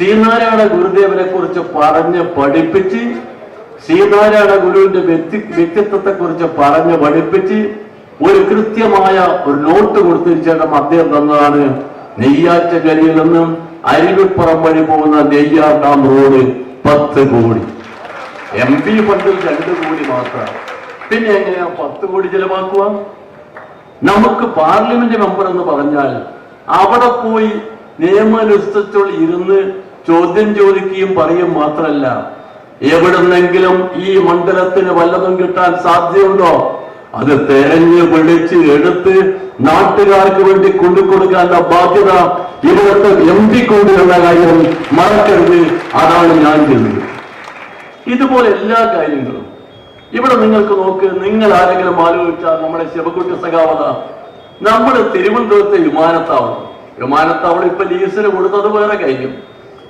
ശ്രീനാരായണ ഗുരുദേവനെ കുറിച്ച് പറഞ്ഞ് പഠിപ്പിച്ച് ശ്രീനാരായണ ഗുരുവിന്റെ വ്യക്തി വ്യക്തിത്വത്തെ കുറിച്ച് പറഞ്ഞ് പഠിപ്പിച്ച് ഒരു കൃത്യമായ ഒരു നോട്ട് കൊടുത്തിരിച്ചേട്ടം അദ്ദേഹം തന്നതാണ്. നെയ്യാറ്റക്കരയിൽ നിന്നും അരുവിപ്പുറം വഴി പോകുന്ന നെയ്യാർ ഡാം റോഡ് പത്ത് കോടി. എം പി ഫണ്ടിൽ രണ്ട് കോടി മാത്രം. പിന്നെ എങ്ങനെയാ പത്ത് കോടി ചെലവാക്കുക? നമുക്ക് പാർലമെന്റ് മെമ്പർ എന്ന് പറഞ്ഞാൽ അവിടെ പോയി നിയമാനുസരിച്ചുള്ള ഇരുന്ന് ചോദ്യം ചോദിക്കുകയും പറയും മാത്രമല്ല എവിടുന്നെങ്കിലും ഈ മണ്ഡലത്തിന് വല്ലതും കിട്ടാൻ സാധ്യതയുണ്ടോ? അത് തെരഞ്ഞു പിടിച്ച് എടുത്ത് നാട്ടുകാർക്ക് വേണ്ടി കൊണ്ടുകൊടുക്കാനുള്ള ബാധ്യത ഇവിടുത്തെ എം പി കൊണ്ടുള്ള കാര്യം മറക്കരുത്. അതാണ് ഞാൻ ചെയ്യുന്നത്. ഇതുപോലെ എല്ലാ കാര്യങ്ങളും ഇവിടെ നിങ്ങൾക്ക് നോക്ക് നിങ്ങൾ ആരെങ്കിലും ആലോചിച്ചാൽ നമ്മുടെ ശിവകുട്ടി സഖാവത നമ്മുടെ തിരുവനന്തപുരത്തെ വിമാനത്താവളം. വിമാനത്താവളം ഇപ്പൊ ലീസിന് കൊടുത്തത് വേറെ കാര്യം.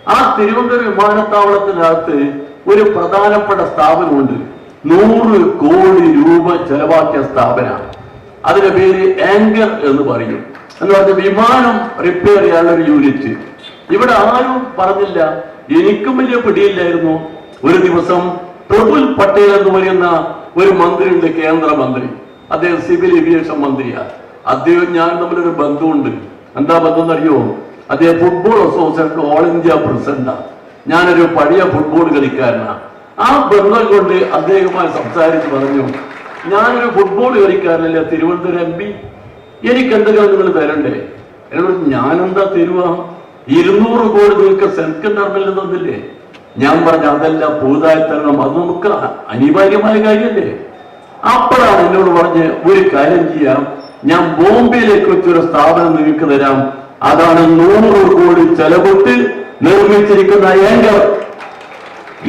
ആ തിരുവനന്തപുരം വിമാനത്താവളത്തിനകത്ത് ഒരു പ്രധാനപ്പെട്ട സ്ഥാപനമുണ്ട്. നൂറ് കോടി രൂപ ചെലവാക്കിയ സ്ഥാപനമാണ്. അതിന്റെ പേര് ആങ്കർ എന്ന് പറയും. എന്ന് പറഞ്ഞ വിമാനം റിപ്പയർ ചെയ്യാനുള്ള ഒരു യൂണിറ്റ് ഇവിടെ ആരും പറഞ്ഞില്ല. എനിക്കും വലിയ പിടിയില്ലായിരുന്നു. ഒരു ദിവസം പ്രഫുൽ പട്ടേൽ എന്ന് പറയുന്ന ഒരു മന്ത്രി മന്ത്രിയുണ്ട് കേന്ദ്രമന്ത്രി. അദ്ദേഹം സിവിൽ ഏവിയേഷൻ മന്ത്രിയാണ്. അദ്ദേഹം ഞാൻ തമ്മിലൊരു ബന്ധമുണ്ട്. എന്താ ബന്ധം എന്നറിയോ അദ്ദേഹം ഫുട്ബോൾ അസോസിയേഷൻ ഓൾ ഇന്ത്യ പ്രസിഡന്റാണ് ഞാനൊരു പഴയ ഫുട്ബോൾ കളിക്കാരനാണ് ആ ബന്ധം കൊണ്ട് അദ്ദേഹവുമായി സംസാരിച്ച് പറഞ്ഞു ഞാനൊരു ഫുട്ബോൾ കളിക്കാരനല്ലേ തിരുവനന്തപുരം എം പി എനിക്ക് എന്തെങ്കിലും നിങ്ങൾ തരണ്ടേ? എന്നോട് ഞാനെന്താ തരുക ഇരുന്നൂറ് കോടി നിങ്ങൾക്ക് സെക്കൻഡ് ഗവൺമെന്റിൽ തന്നില്ലേ? ഞാൻ പറഞ്ഞ അതല്ല പുതുതായി തരണം. അത് നമുക്ക് അനിവാര്യമായ കാര്യമല്ലേ അപ്പോഴാണ് എന്നോട് പറഞ്ഞ് ഒരു കാര്യം ചെയ്യാം. ഞാൻ ബോംബെയിലേക്ക് വെച്ചൊരു സ്ഥാപനം നിങ്ങൾക്ക് തരാം. അതാണ് നൂറ് കോടി ചെലവിട്ട് നിർമ്മിച്ചിരിക്കുന്ന ഏങ്കർ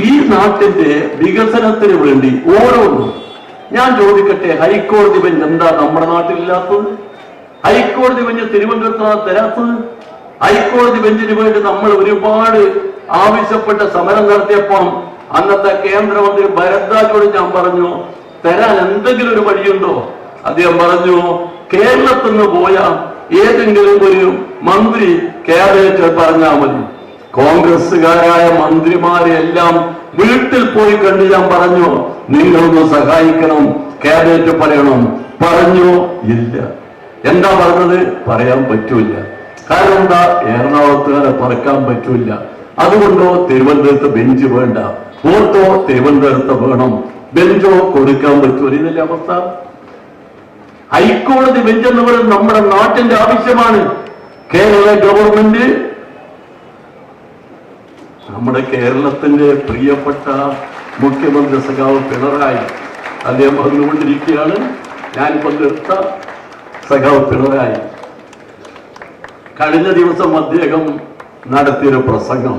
ഈ നാട്ടിന്റെ വികസനത്തിന് വേണ്ടി ഓരോന്നും. ഞാൻ ചോദിക്കട്ടെ ഹൈക്കോടതി ബെഞ്ച് എന്താ നമ്മുടെ നാട്ടിലില്ലാത്തത്? ഹൈക്കോടതി ബെഞ്ച് തിരുവനന്തപുരത്ത് തരാത്തത്? ഹൈക്കോടതി ബെഞ്ചിന് വേണ്ടി നമ്മൾ ഒരുപാട് ആവശ്യപ്പെട്ട സമരം നടത്തിയപ്പം അന്നത്തെ കേന്ദ്രമന്ത്രി ഭരദ്വാജോട് ഞാൻ പറഞ്ഞു തരാൻ എന്തെങ്കിലും ഒരു വഴിയുണ്ടോ? അദ്ദേഹം പറഞ്ഞു കേരളത്തിൽ നിന്ന് പോയ ഏതെങ്കിലും ഒരു മന്ത്രി കേരളത്തിൽ പറഞ്ഞാൽ മതി. കോൺഗ്രസ്സുകാരായ മന്ത്രിമാരെ എല്ലാം വീട്ടിൽ പോയി കണ്ട് ഞാൻ പറഞ്ഞു നിങ്ങളൊന്ന് സഹായിക്കണം ക്യാബിനറ്റ് പറയണം പറഞ്ഞു ഇല്ല. എന്താ പറഞ്ഞത്? പറയാൻ പറ്റൂല കാരണം എന്താ? എറണാകുളത്തുകാരെ പറക്കാൻ പറ്റൂല അതുകൊണ്ടോ തിരുവനന്തപുരത്ത് ബെഞ്ച് വേണ്ട. പോർത്തോ തിരുവനന്തപുരത്ത് വേണം. ബെഞ്ചോ കൊടുക്കാൻ പറ്റൂല. ഇതല്ലേ അവസ്ഥ? ഹൈക്കോടതി ബെഞ്ച് എന്ന് പറയുന്നത് നമ്മുടെ നാട്ടിന്റെ ആവശ്യമാണ്. കേരള ഗവൺമെന്റ് നമ്മുടെ കേരളത്തിന്റെ പ്രിയപ്പെട്ട മുഖ്യമന്ത്രി സഖാവ് പിണറായി അദ്ദേഹം പറഞ്ഞുകൊണ്ടിരിക്കുകയാണ് ഞാൻ പങ്കെടുത്ത സഖാവ് പിണറായി. കഴിഞ്ഞ ദിവസം അദ്ദേഹം നടത്തിയൊരു പ്രസംഗം.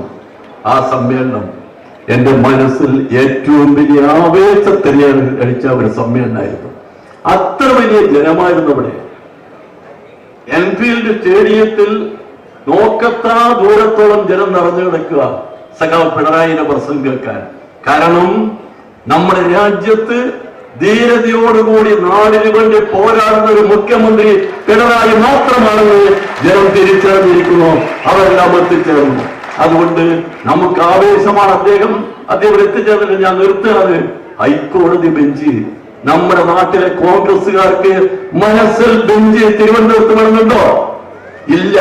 ആ സമ്മേളനം എന്റെ മനസ്സിൽ ഏറ്റവും വലിയ ആവേശത്തിനെയാണ് കഴിച്ച ഒരു സമ്മേളനമായിരുന്നു. അത്ര വലിയ ജനമായിരുന്നു അവിടെ. എൻഫീൽഡ് സ്റ്റേഡിയത്തിൽ നോക്കത്താ ദൂരത്തോളം ജനം നിറഞ്ഞു കിടക്കുക സഖാവ് പിണറായിയുടെ പ്രസംഗം കേൾക്കാൻ. കാരണം നമ്മുടെ രാജ്യത്ത് ധീരതയോടുകൂടി നാടിനു വേണ്ടി പോരാടുന്ന ഒരു മുഖ്യമന്ത്രി പിണറായി മാത്രമാണെന്ന് ജനം തിരിച്ചറിഞ്ഞിരിക്കുന്നു. അവരെല്ലാം എത്തിച്ചേർന്നു. അതുകൊണ്ട് നമുക്ക് ആവേശമാണ് അദ്ദേഹം. അദ്ദേഹം എത്തിച്ചേർന്നിട്ട് ഞാൻ നിർത്തുകയാണ്. ഹൈക്കോടതി ബെഞ്ച് നമ്മുടെ നാട്ടിലെ കോൺഗ്രസ്സുകാർക്ക് മനസ്സിൽ ബെഞ്ച് തിരുവനന്തപുരത്ത് വരുന്നുണ്ടോ ഇല്ല.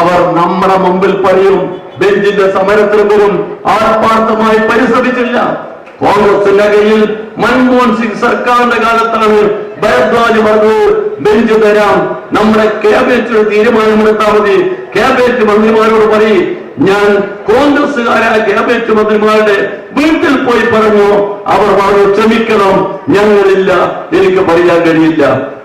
അവർ നമ്മുടെ മുമ്പിൽ പറയും ബെഞ്ചിന്റെ സമരത്തിന് പോലും ആർപ്പാർത്ഥമായി പരിശ്രമിച്ചില്ല. കോൺഗ്രസിന്റെ കയ്യിൽ മൻമോഹൻ സിംഗ് സർക്കാരിന്റെ കാലത്താണ് ഭരദ്വാജ് പറഞ്ഞത് ബെഞ്ച് തരാം. നമ്മുടെ ക്യാബിനറ്റിൽ തീരുമാനമെടുത്താൽ മതി. ക്യാബിനറ്റ് മന്ത്രിമാരോട് പറയും ഞാൻ കോൺഗ്രസുകാരായ ക്യാബിനറ്റ് മന്ത്രിമാരുടെ വീട്ടിൽ പോയി പറഞ്ഞു അവർ പറഞ്ഞു ക്ഷമിക്കണം ഞങ്ങളില്ല എനിക്ക് പറയാൻ കഴിയില്ല.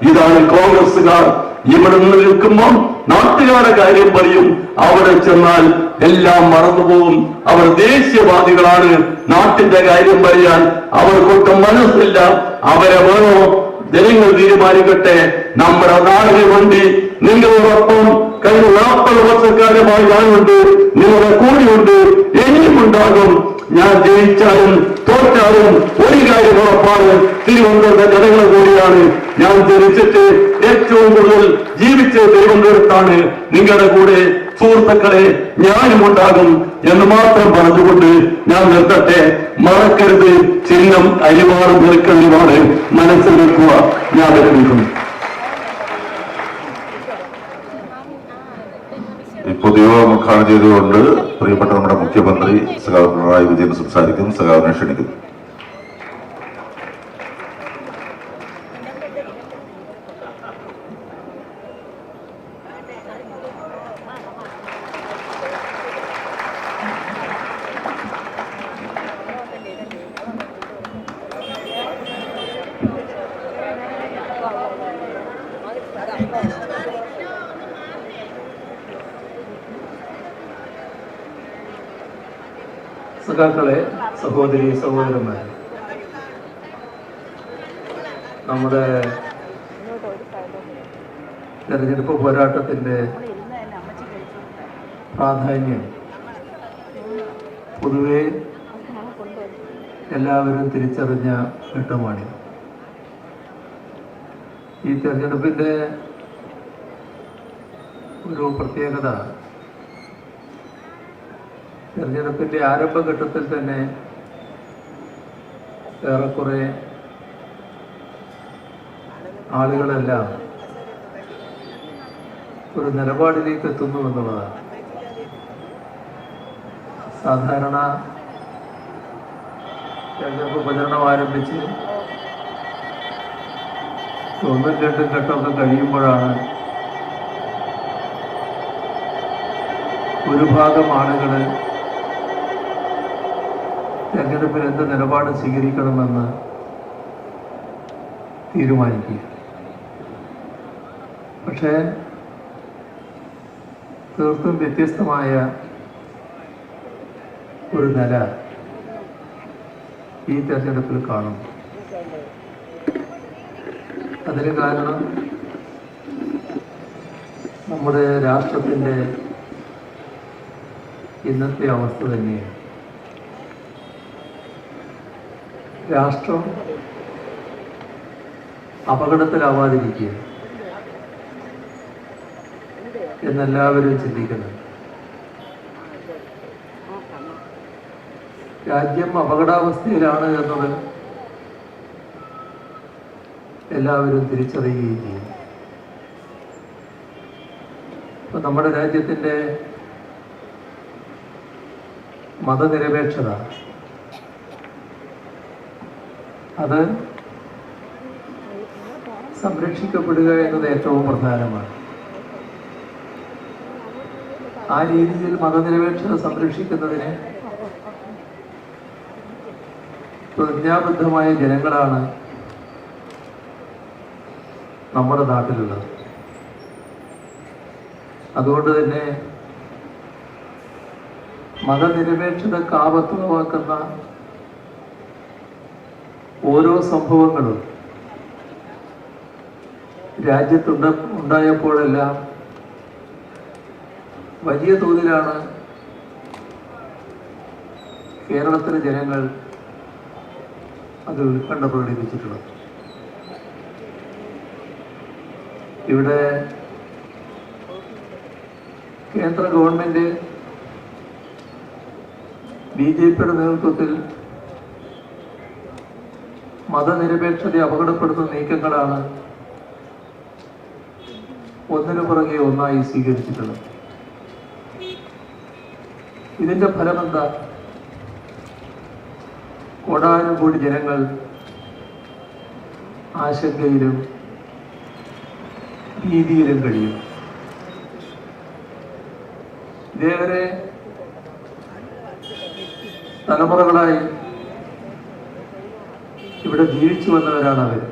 ഇതാണ് കോൺഗ്രസുകാർ ഇവിടെ നിൽക്കുമ്പോൾ നാട്ടുകാരുടെ കാര്യം പറയും. അവിടെ ചെന്നാൽ എല്ലാം മറന്നുപോകും. അവർ ദേശീയവാദികളാണ്. നാട്ടിന്റെ കാര്യം പറയാൻ അവർക്കൊട്ടും മനസ്സില്ല. അവരെ വേണോ? ജനങ്ങൾ തീരുമാനിക്കട്ടെ. നമ്മുടെ നാടിന് വേണ്ടി നിങ്ങളോടൊപ്പം കഴിഞ്ഞ നാൽപ്പത് വർഷക്കാലമായി ഞാനുണ്ട്. നിങ്ങളുടെ കൂടിയുണ്ട് ഇനിയും ഉണ്ടാകും. ഞാൻ ജയിച്ചാലും തോറ്റാലും ഒരു കാര്യം ഉറപ്പാണ്. തിരുവനന്തപുരത്തെ ജനങ്ങൾ കൂടിയാണ്. ഞാൻ ജനിച്ചിട്ട് ഏറ്റവും കൂടുതൽ ജീവിച്ച് തിരുവനന്തപുരത്താണ് നിങ്ങളുടെ കൂടെ സുഹൃത്തുക്കളെ ഞാനും ഉണ്ടാകും എന്ന് മാത്രം പറഞ്ഞുകൊണ്ട് ഞാൻ നിർത്തട്ടെ. മറക്കരുത്. ചിഹ്നം അരിവാറും നിൽക്കുന്നതുമാണ് മനസ്സിൽ നിൽക്കുക ഞാൻ വിരമിക്കുന്നു പൊതുയോഗം ഉദ്ഘാടനം ചെയ്തുകൊണ്ട് പ്രിയപ്പെട്ട നമ്മുടെ മുഖ്യമന്ത്രി സഖാവ് പിണറായി വിജയൻ സംസാരിക്കും സഖാവിനെ ക്ഷണിക്കുന്നു സഖാക്കളെ സഹോദരി സഹോദരന്മാരെ. നമ്മുടെ തെരഞ്ഞെടുപ്പ് പോരാട്ടത്തിന്റെ പ്രാധാന്യം പൊതുവെ എല്ലാവരും തിരിച്ചറിഞ്ഞ ഘട്ടമാണിത് ഈ തെരഞ്ഞെടുപ്പിന്റെ ഒരു പ്രത്യേകത തെരഞ്ഞെടുപ്പിന്റെ ആരംഭഘട്ടത്തിൽ തന്നെ ഏറെക്കുറെ ആളുകളെല്ലാം ഒരു നിലപാടിലേക്ക് എത്തുന്നു എന്നുള്ളതാണ്. സാധാരണ തെരഞ്ഞെടുപ്പ് പ്രചരണം ആരംഭിച്ച് ഒന്നും രണ്ടും ഘട്ടമൊക്കെ കഴിയുമ്പോഴാണ് ഒരു ഭാഗം ആളുകൾ തെരഞ്ഞെടുപ്പിൽ എന്ത് നിലപാട് സ്വീകരിക്കണമെന്ന് തീരുമാനിക്കുക. പക്ഷേ തീർത്തും വ്യത്യസ്തമായ ഒരു നില ഈ തെരഞ്ഞെടുപ്പിൽ കാണും. അതിന് കാരണം നമ്മുടെ രാഷ്ട്രത്തിന്റെ ഇന്നത്തെ അവസ്ഥ തന്നെയാണ്. രാഷ്ട്രം അപകടത്തിലാവാതിരിക്കുക എന്നെല്ലാവരും ചിന്തിക്കുന്നു രാജ്യം അപകടാവസ്ഥയിലാണ് എന്നത് എല്ലാവരും തിരിച്ചറിയുകയും ചെയ്യും. ഇപ്പൊ നമ്മുടെ രാജ്യത്തിന്റെ മതനിരപേക്ഷത അത് സംരക്ഷിക്കപ്പെടുക എന്നത് ഏറ്റവും പ്രധാനമാണ്. ആ രീതിയിൽ മതനിരപേക്ഷത സംരക്ഷിക്കുന്നതിന് പ്രതിജ്ഞാബദ്ധമായ ജനങ്ങളാണ് നമ്മുടെ നാട്ടിലുള്ളത്. അതുകൊണ്ട് തന്നെ മതനിരപേക്ഷത കാപത്തുളവാക്കുന്ന ഓരോ സംഭവങ്ങളും രാജ്യത്തുണ്ട ഉണ്ടായപ്പോഴെല്ലാം വലിയ തോതിലാണ് കേരളത്തിലെ ജനങ്ങൾ അത് ഉത്കണ്ഠ പ്രകടിപ്പിച്ചിട്ടുള്ളത്. ഇവിടെ കേന്ദ്ര ഗവൺമെന്റ് ബി ജെ പിയുടെ നേതൃത്വത്തിൽ മതനിരപേക്ഷതയെ അപകടപ്പെടുത്തുന്ന നീക്കങ്ങളാണ് ഒന്നിനു പുറകെ ഒന്നായി സ്വീകരിച്ചിട്ടുള്ളത്. ഇതിന്റെ ഫലമെന്താ? കോടാനുകൂടി ജനങ്ങൾ ആശങ്കയിലും ഭീതിയിലും കഴിയും. ഇതേവരെ തലമുറകളായി ഇവിടെ ജീവിച്ചു വന്നവരാണ് അവർ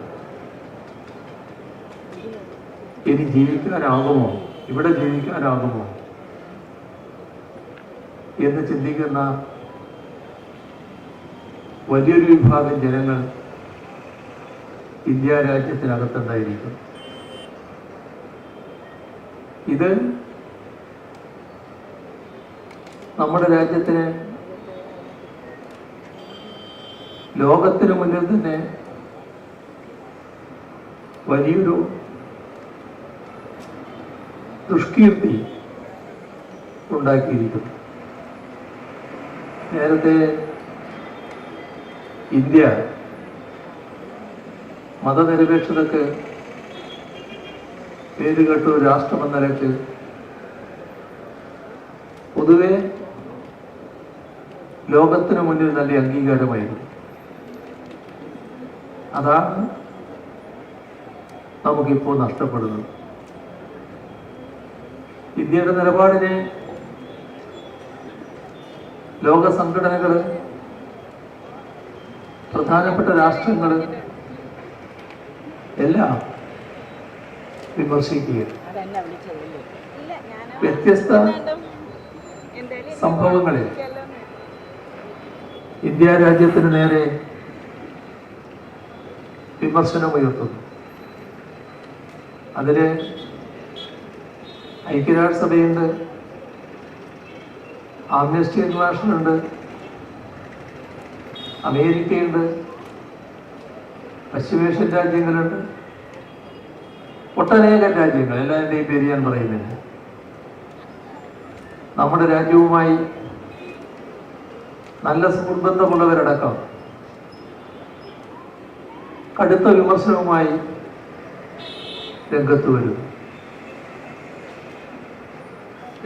ഇനി ജീവിക്കാനാകുമോ? ഇവിടെ ജീവിക്കാനാകുമോ? എന്ന് ചിന്തിക്കുന്ന വലിയൊരു വിഭാഗം ജനങ്ങൾ ഇന്ത്യ രാജ്യത്തിനകത്തുണ്ടായിരിക്കും. ഇത് നമ്മുടെ രാജ്യത്തിന് ലോകത്തിന് മുന്നിൽ തന്നെ വലിയൊരു ദുഷ്കീർത്തി ഉണ്ടാക്കിയിരിക്കുന്നു. നേരത്തെ ഇന്ത്യ മതനിരപേക്ഷതക്ക് പേരുകെട്ട രാഷ്ട്രമെന്ന നിലയ്ക്ക് പൊതുവെ ലോകത്തിന് മുന്നിൽ നല്ല അംഗീകാരമായിരുന്നു. അതാണ് നമുക്കിപ്പോൾ നഷ്ടപ്പെടുന്നത്. ഇന്ത്യയുടെ നിലപാടിനെ ലോക സംഘടനകൾ പ്രധാനപ്പെട്ട രാഷ്ട്രങ്ങൾ എല്ലാം വിമർശിക്കുക വ്യത്യസ്ത സംഭവങ്ങളിൽ ഇന്ത്യ രാജ്യത്തിന് നേരെ വിമർശനമുയർത്തുന്നു അതിൽ ഐക്യരാഷ്ട്രസഭയുണ്ട് ആംനസ്റ്റി ഇന്റർനാഷണൽ ഉണ്ട് അമേരിക്കയുണ്ട് പശ്ചിമേഷ്യൻ രാജ്യങ്ങളുണ്ട് ഒട്ടനേകം രാജ്യങ്ങൾ. എല്ലാവരുടെയും പേര് ഞാൻ പറയുന്നില്ല. നമ്മുടെ രാജ്യവുമായി നല്ല സുഹൃബന്ധമുള്ളവരടക്കം കടുത്ത വിമർശനവുമായി രംഗത്ത് വരും.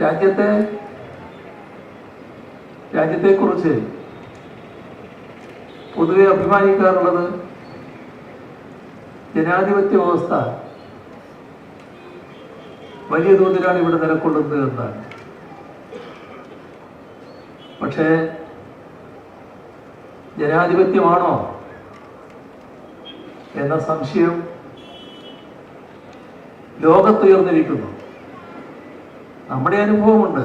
രാജ്യത്തെ രാജ്യത്തെക്കുറിച്ച് പൊതുവെ അഭിമാനിക്കാറുള്ളത് ജനാധിപത്യ വ്യവസ്ഥ വലിയ തോതിലാണ് ഇവിടെ നിലകൊള്ളുന്നത് എന്നാണ്. പക്ഷേ ജനാധിപത്യമാണോ എന്ന സംശയം ലോകത്തുയർന്നിരിക്കുന്നു. നമ്മുടെ അനുഭവമുണ്ട്.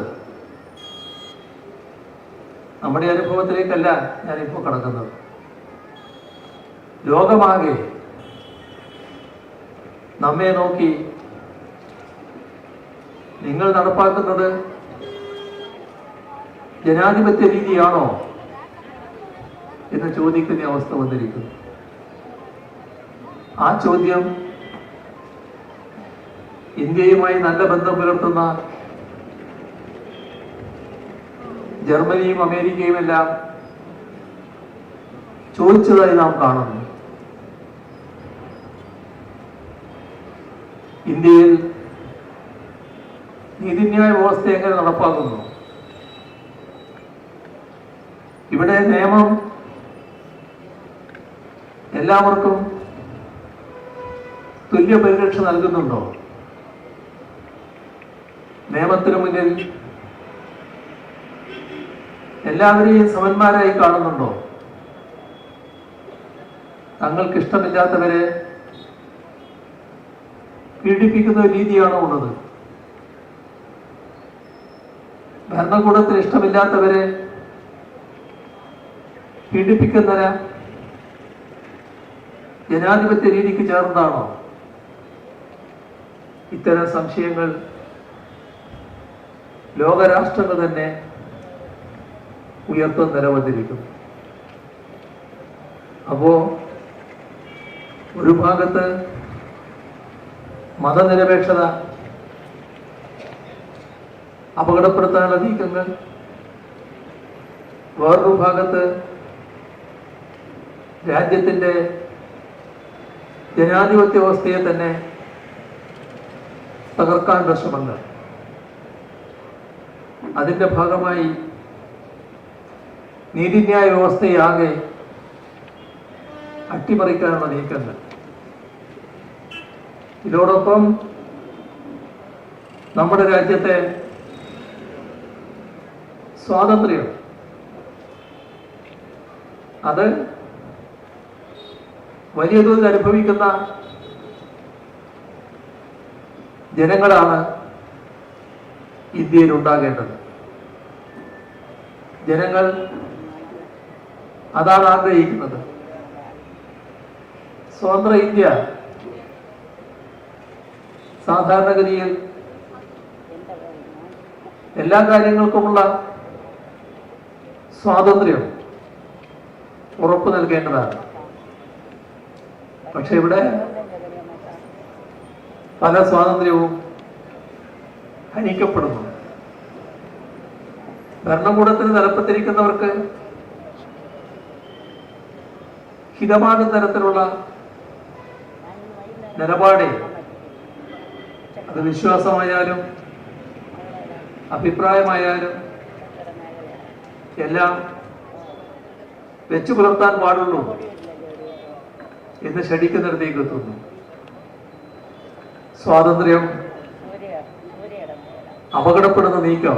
നമ്മുടെ അനുഭവത്തിലേക്കല്ല ഞാനിപ്പോൾ കടക്കുന്നത്. ലോകമാകെ നമ്മെ നോക്കി നിങ്ങൾ നടപ്പാക്കുന്നത് ജനാധിപത്യ രീതിയാണോ എന്ന് ചോദിക്കുന്ന അവസ്ഥ വന്നിരിക്കുന്നു. ആ ചോദ്യം ഇന്ത്യയുമായി നല്ല ബന്ധം പുലർത്തുന്ന ജർമ്മനിയും അമേരിക്കയും എല്ലാം ചോദിച്ചതായി നാം കാണുന്നു. ഇന്ത്യയിൽ നീതിന്യായ വ്യവസ്ഥ എങ്ങനെ നടപ്പാക്കുന്നു? ഇവിടെ നിയമം എല്ലാവർക്കും തുല്യ പരിരക്ഷ നൽകുന്നുണ്ടോ? നിയമത്തിന് മുന്നിൽ എല്ലാവരെയും സമന്മാരായി കാണുന്നുണ്ടോ? തങ്ങൾക്ക് ഇഷ്ടമില്ലാത്തവരെ പീഡിപ്പിക്കുന്ന രീതിയാണോ ഉള്ളത്? ഭരണകൂടത്തിൽ ഇഷ്ടമില്ലാത്തവരെ പീഡിപ്പിക്കുന്നവരാ ജനാധിപത്യ രീതിക്ക് ചേർന്നതാണോ? ഇത്തരം സംശയങ്ങൾ ലോകരാഷ്ട്രങ്ങൾ തന്നെ ഉയർത്തും നിലവന്നിരിക്കും അപ്പോ ഒരു ഭാഗത്ത് മതനിരപേക്ഷത അപകടപ്പെടുത്താനുള്ള നീക്കങ്ങൾ വേറൊരു ഭാഗത്ത് രാജ്യത്തിന്റെ ജനാധിപത്യ വ്യവസ്ഥയെ തന്നെ തകർക്കാനുള്ള ശ്രമങ്ങൾ. അതിന്റെ ഭാഗമായി നീതിന്യായ വ്യവസ്ഥയാകെ അട്ടിമറിക്കാനുള്ള നീക്കങ്ങൾ. ഇതോടൊപ്പം നമ്മുടെ രാജ്യത്തെ സ്വാതന്ത്ര്യം. അത് വലിയ തോതിൽ അനുഭവിക്കുന്ന ജനങ്ങളാണ് ഇന്ത്യയിൽ ഉണ്ടാകേണ്ടത്. ജനങ്ങൾ അതാണ് ആഗ്രഹിക്കുന്നത്. സ്വതന്ത്ര ഇന്ത്യ സാധാരണഗതിയിൽ എല്ലാ കാര്യങ്ങൾക്കുമുള്ള സ്വാതന്ത്ര്യം ഉറപ്പു നൽകേണ്ടതാണ്. പക്ഷെ ഇവിടെ പല സ്വാതന്ത്ര്യവും ഹനിക്കപ്പെടുന്നു. ഭരണകൂടത്തിന് തലപ്പത്തിരിക്കുന്നവർക്ക് ഹിതമാകുന്ന തരത്തിലുള്ള നിലപാടേ അത് വിശ്വാസമായാലും അഭിപ്രായമായാലും എല്ലാം വെച്ചു പുലർത്താൻ പാടുള്ളൂ എന്ന് ഷടിക്കുന്നിടത്തേക്ക് എത്തുന്നു സ്വാതന്ത്ര്യം അപകടപ്പെടുന്ന നീക്കം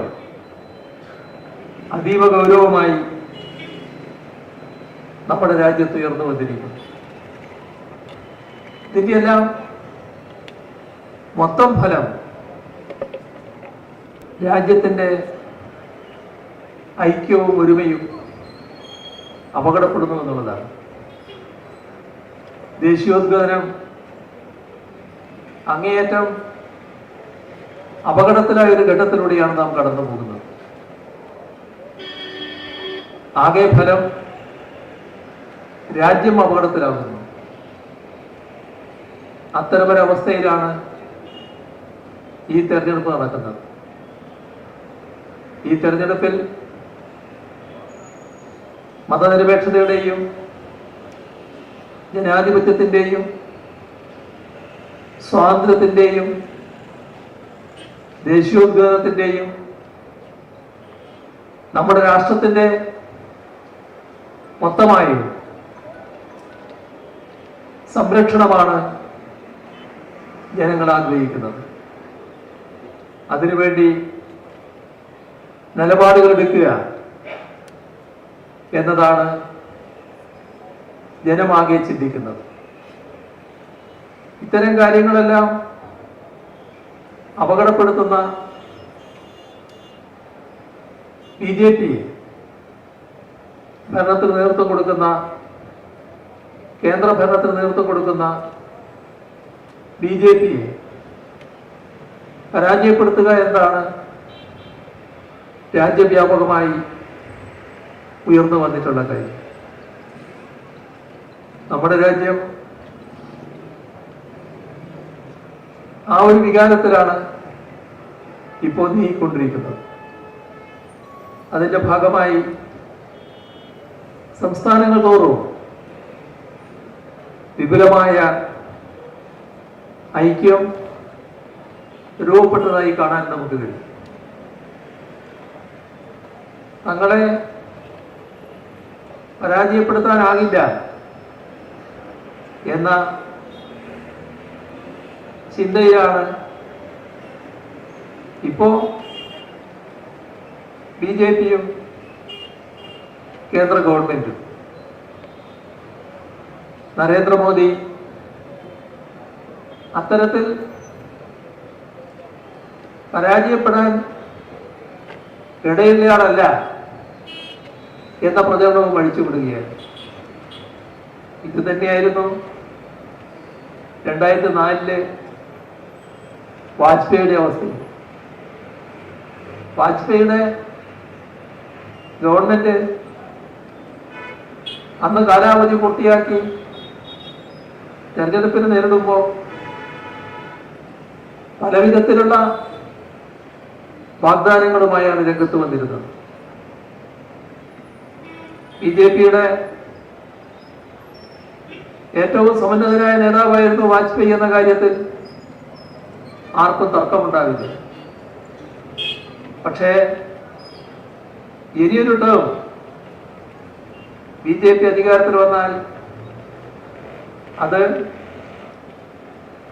അതീവ ഗൗരവമായി നമ്മുടെ രാജ്യത്ത് ഉയർന്നു വന്നിരിക്കുന്നു. ഇതിന്റെ എല്ലാം മൊത്തം ഫലം രാജ്യത്തിന്റെ ഐക്യവും ഒരുമയും അപകടപ്പെടുന്നു എന്നുള്ളതാണ്. ദേശീയോദ്ഗ്രഥനം അങ്ങേയറ്റം അപകടത്തിലായ ഒരു ഘട്ടത്തിലൂടെയാണ് നാം കടന്നു പോകുന്നത്. ആകെ ഫലം രാജ്യം അപകടത്തിലാകുന്നു. അത്തരമൊരവസ്ഥയിലാണ് ഈ തെരഞ്ഞെടുപ്പ് നടക്കുന്നത്. ഈ തെരഞ്ഞെടുപ്പിൽ മതനിരപേക്ഷതയുടെയും ജനാധിപത്യത്തിന്റെയും സ്വാതന്ത്ര്യത്തിന്റെയും ദേശീയോദ്ഗ്രഥനത്തിന്റെയും നമ്മുടെ രാഷ്ട്രത്തിന്റെ മൊത്തമായും സംരക്ഷണമാണ് ജനങ്ങൾ ആഗ്രഹിക്കുന്നത്. അതിനുവേണ്ടി നിലപാടുകൾ എടുക്കുക എന്നതാണ് ജനമാകെ ചിന്തിക്കുന്നത്. ഇത്തരം കാര്യങ്ങളെല്ലാം അപകടപ്പെടുത്തുന്ന ബി ജെ പി ഭരണത്തിന് നേതൃത്വം കൊടുക്കുന്ന കേന്ദ്ര ഭരണത്തിന് നേതൃത്വം കൊടുക്കുന്ന ബി ജെ പി പരാജയപ്പെടുത്തുക എന്നതാണ് രാജ്യവ്യാപകമായി ഉയർന്നു വന്നിട്ടുള്ള കാര്യം. നമ്മുടെ രാജ്യം ആ ഒരു വികാരത്തിലാണ് ഇപ്പോൾ നീങ്ങിക്കൊണ്ടിരിക്കുന്നത്. അതിന്റെ ഭാഗമായി സംസ്ഥാനങ്ങൾ തോറും വിപുലമായ ഐക്യം രൂപപ്പെട്ടതായി കാണാൻ നമുക്ക് കഴിയും. തങ്ങളെ പരാജയപ്പെടുത്താനാകില്ല എന്ന ചിന്തയിലാണ്. ഇപ്പോ ബി ജെ പിയും കേന്ദ്ര ഗവൺമെന്റും നരേന്ദ്രമോദി അത്തരത്തിൽ പരാജയപ്പെടാൻ ഇടയില്ലയാളല്ല എന്ന പ്രചരണവും അഴിച്ചുവിടുകയാണ്. ഇത് തന്നെയായിരുന്നു രണ്ടായിരത്തി നാലിൽ വാജ്പേയിയുടെ അവസ്ഥ. വാജ്പേയിയുടെ ഗവൺമെന്റ് അന്ന് കാലാവധി പൂർത്തിയാക്കി തെരഞ്ഞെടുപ്പിന് നേരിടുമ്പോൾ പലവിധത്തിലുള്ള വാഗ്ദാനങ്ങളുമായാണ് രംഗത്ത് വന്നിരുന്നത്. ബി ജെ പിയുടെ ഏറ്റവും സമന്നതരായ നേതാവായിരുന്നു വാജ്പേയി എന്ന കാര്യത്തിൽ ആർക്കും തർക്കമുണ്ടാവില്ല. പക്ഷേ ഇനിയൊരു ടേം ബി ജെ പി അധികാരത്തിൽ വന്നാൽ അത്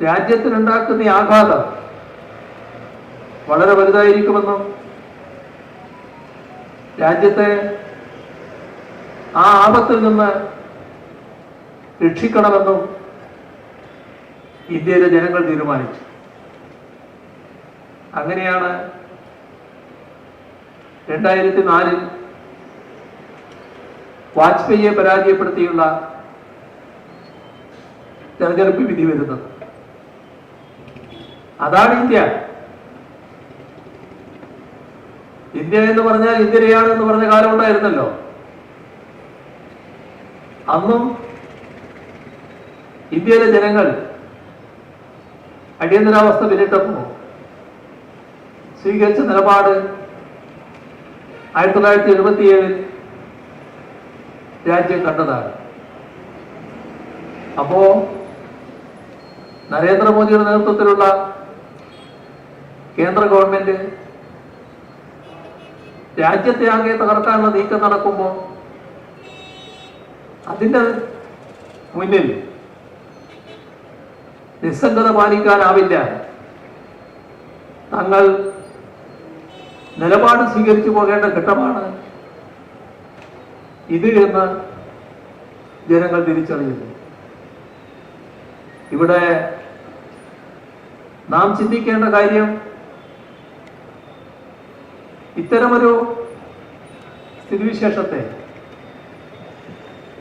രാജ്യത്തിനുണ്ടാക്കുന്ന ആഘാതം വളരെ വലുതായിരിക്കുമെന്നും രാജ്യത്തെ ആ ആപത്തിൽ നിന്ന് രക്ഷിക്കണമെന്നും ഇന്ത്യയിലെ ജനങ്ങൾ തീരുമാനിച്ചു. അങ്ങനെയാണ് രണ്ടായിരത്തി നാലിൽ വാജ്പേയിയെ പരാജയപ്പെടുത്തിയുള്ള തെരഞ്ഞെടുപ്പ് വിധി വരുന്നത്. അതാണ് ഇന്ത്യ. ഇന്ത്യ എന്ന് പറഞ്ഞാൽ ഇന്ദിരയാണ് എന്ന് പറഞ്ഞ കാലം ഉണ്ടായിരുന്നല്ലോ. അന്നും ഇന്ത്യയിലെ ജനങ്ങൾ അടിയന്തരാവസ്ഥ പിന്നിട്ടപ്പോ സ്വീകരിച്ച നിലപാട് ആയിരത്തി തൊള്ളായിരത്തി എഴുപത്തിയേഴിൽ രാജ്യം കണ്ടതാണ്. അപ്പോ നരേന്ദ്രമോദിയുടെ നേതൃത്വത്തിലുള്ള കേന്ദ്ര ഗവൺമെന്റ് രാജ്യത്തെ ആകെ തകർക്കാനുള്ള നീക്കം നടക്കുമ്പോൾ അതിന്റെ മുന്നിൽ നിസ്സംഗത പാലിക്കാനാവില്ല. തങ്ങൾ നിലപാട് സ്വീകരിച്ചു പോകേണ്ട ഘട്ടമാണ് ഇത് എന്ന് ജനങ്ങൾ തിരിച്ചറിയുന്നു. ഇവിടെ നാം ചിന്തിക്കേണ്ട കാര്യം ഇത്തരമൊരു സ്ഥിതിവിശേഷത്തെ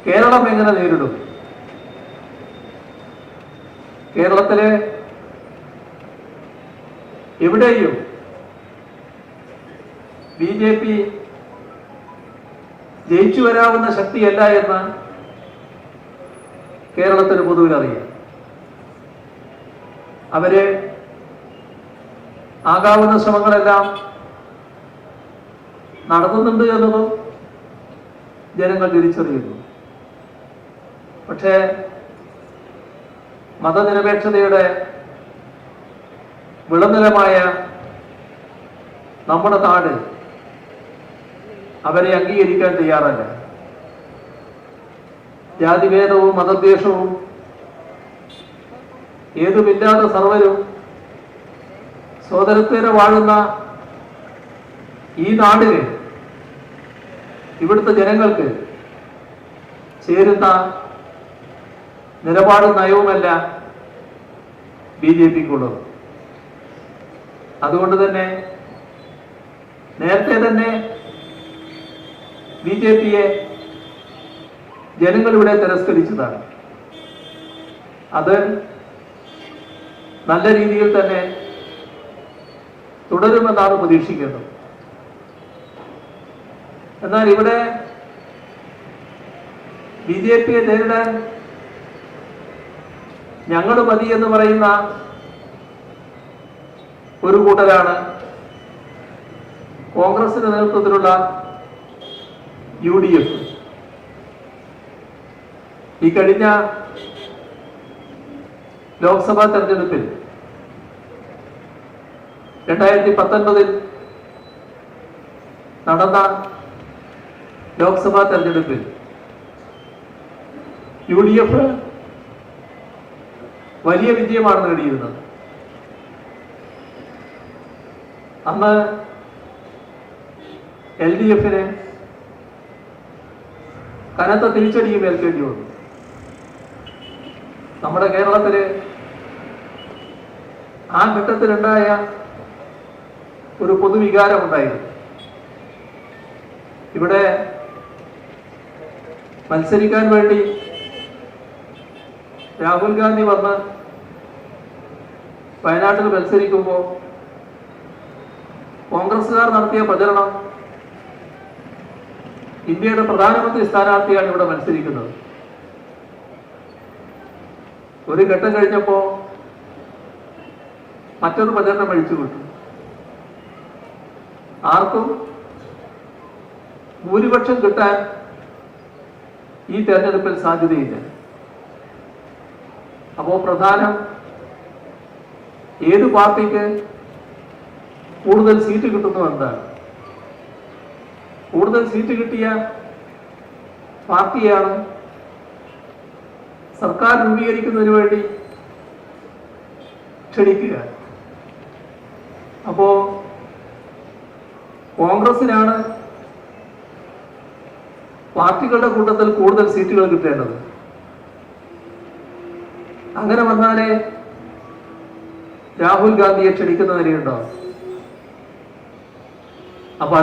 കേരളം എങ്ങനെ നേരിടും? കേരളത്തിലെ എവിടെയും ബി ജെ പി ജയിച്ചു വരാവുന്ന ശക്തിയല്ല എന്ന് കേരളത്തിന് പൊതുവിൽ അറിയാം. അവർ ആകാവുന്ന ശ്രമങ്ങളെല്ലാം നടത്തുന്നുണ്ട് എന്നതും ജനങ്ങൾ തിരിച്ചറിയുന്നു. പക്ഷേ മതനിരപേക്ഷതയുടെ വിളനിലമായ നമ്മുടെ നാട് അവരെ അംഗീകരിക്കാൻ തയ്യാറല്ല. ജാതിഭേദവും മതദ്വേഷവും ഏതുമില്ലാതെ സർവരും സോദരത്വേന വാഴുന്ന ഈ നാടിന് ഇവിടുത്തെ ജനങ്ങൾക്ക് ചേരുന്ന നിലപാടും നയവുമല്ല ബി ജെ പിക്കുള്ളത്. അതുകൊണ്ട് തന്നെ നേരത്തെ തന്നെ ബി ജെ പിയെ ജനങ്ങളിവിടെ തിരസ്കരിച്ചതാണ്. അത് നല്ല രീതിയിൽ തന്നെ തുടരുമെന്നാണ് പ്രതീക്ഷിക്കുന്നത്. എന്നാൽ ഇവിടെ ബി ജെ പിയെ നേരിടാൻ ഞങ്ങൾ മതി എന്ന് പറയുന്ന ഒരു കൂട്ടരാണ് കോൺഗ്രസിന്റെ നേതൃത്വത്തിലുള്ള യു ഡി എഫ്. ഈ കഴിഞ്ഞ ലോക്സഭാ തെരഞ്ഞെടുപ്പിൽ രണ്ടായിരത്തി പത്തൊൻപതിൽ നടന്ന ലോക്സഭാ തെരഞ്ഞെടുപ്പിൽ യു ഡി എഫ് വലിയ വിജയമാണ് നേടിയിരുന്നത്. അന്ന് എൽ ഡി എഫിന് കനത്ത തിരിച്ചടിയും ഏൽക്കേണ്ടി വന്നു. നമ്മുടെ കേരളത്തിൽ ആ ഘട്ടത്തിലുണ്ടായ ഒരു പൊതുവികാരമുണ്ടായിരുന്നു. ഇവിടെ മത്സരിക്കാൻ വേണ്ടി രാഹുൽ ഗാന്ധി വന്ന് വയനാട്ടിൽ മത്സരിക്കുമ്പോൾ കോൺഗ്രസ്സുകാർ നടത്തിയ പ്രചരണം ഇന്ത്യയുടെ പ്രധാനമന്ത്രി സ്ഥാനാർത്ഥിയാണ് ഇവിടെ മത്സരിക്കുന്നത്. ഒരു ഘട്ടം കഴിഞ്ഞപ്പോ മറ്റൊരു പ്രചരണം അഴിച്ചു വിട്ടു. ആർക്കും ഭൂരിപക്ഷം കിട്ടാൻ ഈ തെരഞ്ഞെടുപ്പിൽ സാധ്യതയില്ല. അപ്പോ പ്രധാനം ഏത് പാർട്ടിക്ക് കൂടുതൽ സീറ്റ് കിട്ടുന്നു എന്താണ് കൂടുതൽ സീറ്റ് കിട്ടിയ പാർട്ടിയാണ് സർക്കാർ രൂപീകരിക്കുന്നതിന് വേണ്ടി ക്ഷണിക്കുക. അപ്പോ കോൺഗ്രസിനാണ് പാർട്ടികളുടെ കൂട്ടത്തിൽ കൂടുതൽ സീറ്റുകൾ കിട്ടേണ്ടത്. അങ്ങനെ വന്നാലേ രാഹുൽ ഗാന്ധിയെ ക്ഷണിക്കുന്ന നിലയുണ്ടോ അപ്പൊ